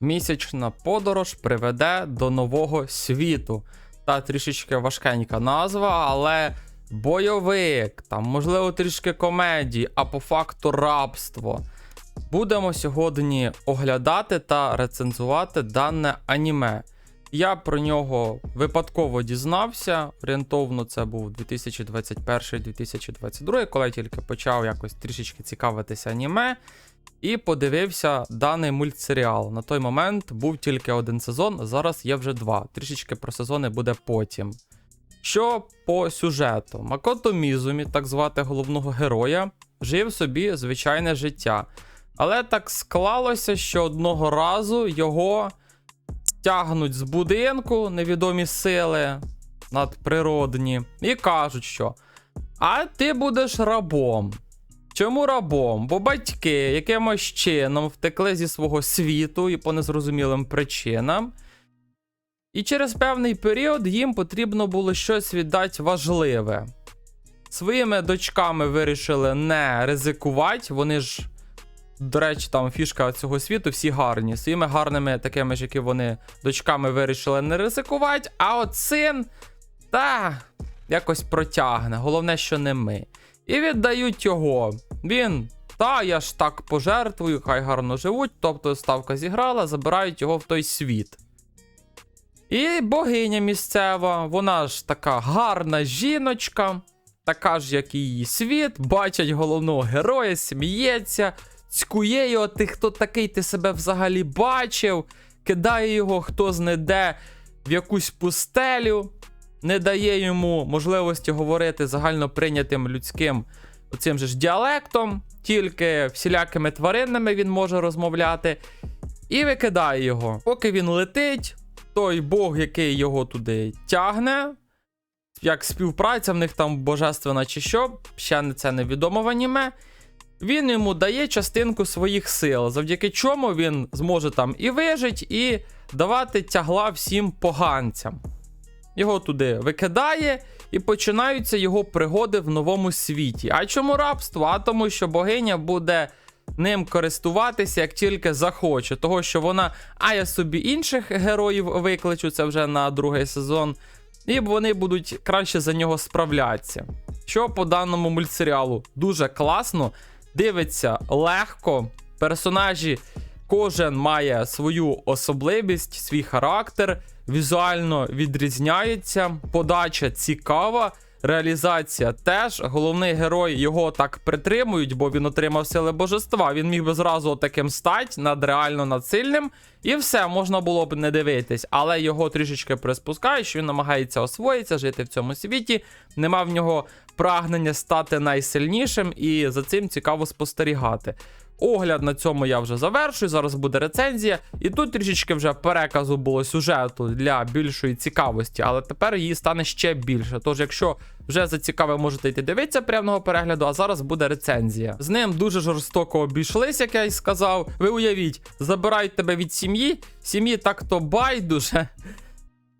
Місячна подорож приведе до нового світу. Та трішечки важкенька назва, але бойовик, там, можливо, трішки комедії, а по факту рабство. Будемо сьогодні оглядати та рецензувати дане аніме. Я про нього випадково дізнався. Орієнтовно це був 2021-2022, коли я тільки почав якось трішечки цікавитися аніме. І подивився даний мультсеріал. На той момент був тільки один сезон, зараз є вже два. Трішечки про сезони буде потім. Що по сюжету? Макото Мізумі, так звати головного героя, жив собі звичайне життя. Але так склалося, що одного разу його тягнуть з будинку невідомі сили надприродні, і кажуть, що а ти будеш рабом. Чому рабом? Бо батьки якимось чином втекли зі свого світу і по незрозумілим причинам. І через певний період їм потрібно було щось віддати важливе. Своїми дочками вирішили не ризикувати. Вони ж, до речі, там фішка цього світу, всі гарні. Своїми гарними, такими ж, як вони, дочками вирішили не ризикувати. А от син, та якось протягне. Головне, що не ми. І віддають його. Він, та я ж так пожертвую, хай гарно живуть. Тобто ставка зіграла, забирають його в той світ. І богиня місцева, вона ж така гарна жіночка, така ж, як і її світ, бачать головного героя, сміється, цькує його, ти хто такий, ти себе взагалі бачив, кидає його хто зне де в якусь пустелю, не дає йому можливості говорити загально прийнятим людським оцим же ж діалектом, тільки всілякими тваринами він може розмовляти, і викидає його. Поки він летить, той Бог, який його туди тягне, як співпраця в них там божественна чи що, ще це невідомо в аніме. Він йому дає частинку своїх сил, завдяки чому він зможе там і вижити, і давати тягла всім поганцям. Його туди викидає, і починаються його пригоди в новому світі. А чому рабство? А тому, що богиня буде ним користуватися як тільки захоче. Того, що вона, а я собі інших героїв викличу, це вже на другий сезон, і вони будуть краще за нього справлятися. Що по даному мультсеріалу дуже класно, дивиться легко. Персонажі, кожен має свою особливість, свій характер, візуально відрізняється, подача цікава. Реалізація теж головний герой його так притримують, бо він отримав сили божества. Він міг би зразу таким стати над реально і все можна було б не дивитись, але його трішечки приспускають, що він намагається освоїтися, жити в цьому світі. Нема в нього прагнення стати найсильнішим, і за цим цікаво спостерігати. Огляд на цьому я вже завершую. Зараз буде рецензія. І тут трішечки вже переказу було сюжету для більшої цікавості, але тепер її стане ще більше. Тож, якщо вже зацікаве, можете йти дивитися прямого перегляду, а зараз буде рецензія. З ним дуже жорстоко обійшлись, як я й сказав. Ви уявіть, забирають тебе від сім'ї, сім'ї так-то байдуже.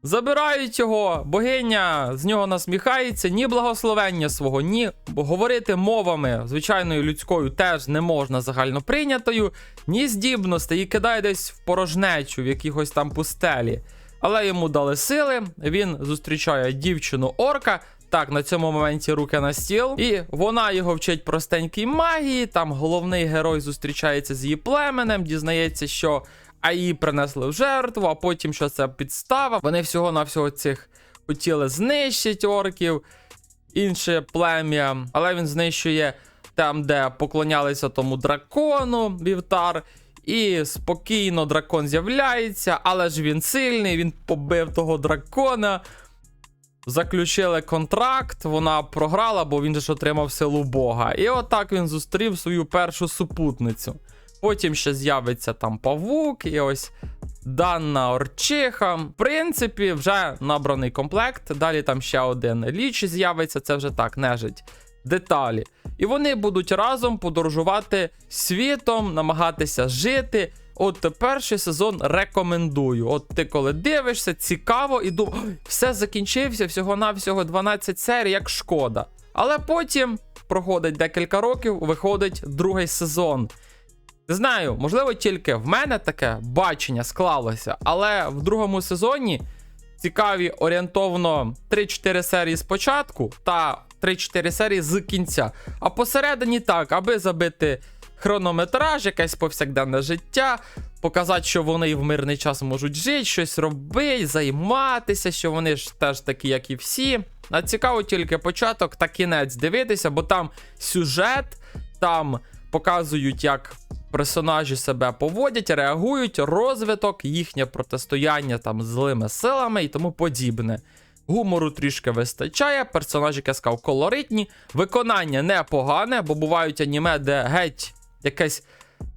Забирають його, богиня з нього насміхається, ні благословення свого, ні говорити мовами звичайною людською теж не можна загально прийнятою, ні здібностей і кидає десь в порожнечу, в якихось там пустелі. Але йому дали сили, він зустрічає дівчину орка. Так, на цьому моменті руки на стіл, і вона його вчить простенькій магії. Там головний герой зустрічається з її племенем, дізнається, що а її принесли в жертву, а потім що це підстава. Вони всього-навсього цих хотіли знищити орків, інше плем'я, але він знищує там, де поклонялися тому дракону, вівтар. І спокійно дракон з'являється, але ж він сильний, він побив того дракона. Заключили контракт, вона програла, бо він же ж отримав силу Бога. І отак він зустрів свою першу супутницю. Потім ще з'явиться там павук, і ось дана орчиха. В принципі, вже набраний комплект. Далі там ще один ліч з'явиться, це вже так, нежить. Деталі. І вони будуть разом подорожувати світом, намагатися жити. От перший сезон рекомендую. От ти коли дивишся, цікаво і думаєш, все закінчився, всього-навсього 12 серій, як шкода. Але потім проходить декілька років, виходить другий сезон. Не знаю, можливо, тільки в мене таке бачення склалося, але в другому сезоні цікаві орієнтовно 3-4 серії спочатку та 3-4 серії з кінця. А посередині так, аби забити хронометраж, якесь повсякденне життя, показати, що вони в мирний час можуть жити, щось робити, займатися, що вони ж теж такі, як і всі. А цікаво тільки початок та кінець дивитися, бо там сюжет, там показують, як персонажі себе поводять, реагують, розвиток, їхнє протистояння там з злими силами і тому подібне. Гумору трішки вистачає, персонажі, я сказав, колоритні, виконання непогане, бо бувають аніме, де геть якесь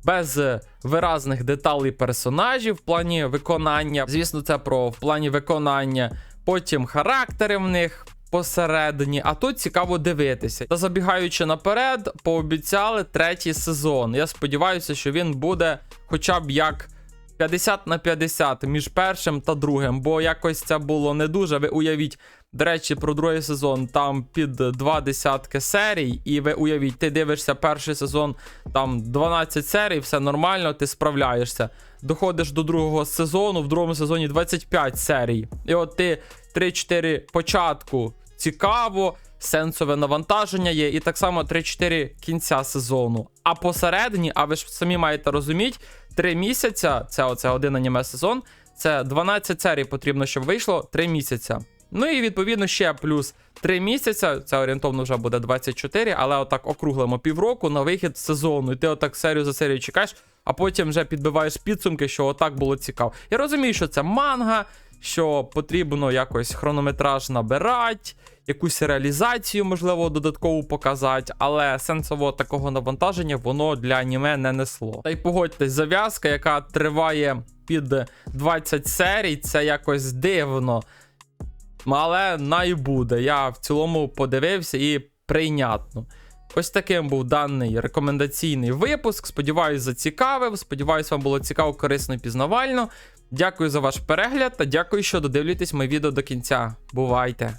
без виразних деталей персонажів в плані виконання. Звісно, це про в плані виконання. Потім характери в них посередині, а тут цікаво дивитися. Та забігаючи наперед, пообіцяли третій сезон. Я сподіваюся, що він буде хоча б як 50 на 50 між першим та другим, бо якось це було не дуже. Ви уявіть, до речі, про другий сезон там під два десятки серій, і ви уявіть, ти дивишся перший сезон, там 12 серій, все нормально, ти справляєшся. Доходиш до другого сезону, в другому сезоні 25 серій. І от ти 3-4 початку цікаво, сенсове навантаження є, і так само 3-4 кінця сезону. А посередині, а ви ж самі маєте розуміти, 3 місяця, це оце один аніме сезон, це 12 серій потрібно, щоб вийшло 3 місяця. Ну і відповідно ще плюс 3 місяця, це орієнтовно вже буде 24, але отак округлимо півроку на вихід сезону. І ти отак серію за серію чекаєш, а потім вже підбиваєш підсумки, що отак було цікаво. Я розумію, що це манга, що потрібно якось хронометраж набирати, якусь реалізацію, можливо, додаткову показати, але сенсового такого навантаження воно для аніме не несло. Та й погодьтесь, зав'язка, яка триває під 20 серій, це якось дивно. Але най буде. Я в цілому подивився і прийнятно. Ось таким був даний рекомендаційний випуск. Сподіваюсь, зацікавив. Сподіваюсь, вам було цікаво, корисно і пізнавально. Дякую за ваш перегляд та дякую, що додивлюєтесь моє відео до кінця. Бувайте!